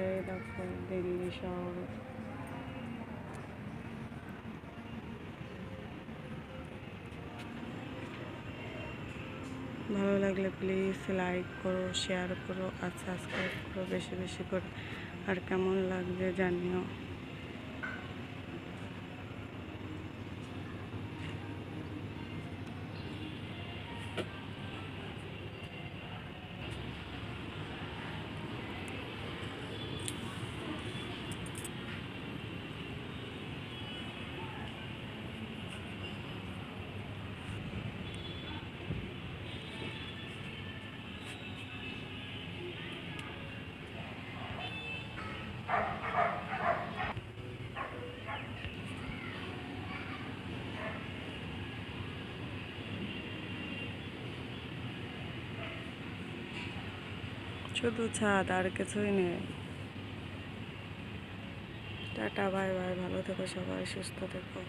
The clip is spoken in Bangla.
এই দেখো দিল্লি শহর ভালো লাগলে প্লিজ লাইক করো শেয়ার করো আর সাবস্ক্রাইব করো বেশি বেশি করে। আর কেমন লাগবে জানিও। শুধু ছাদ আর কিছুই নেই। Tata bye bye. ভালো থেকো সবাই সুস্থ থেকো।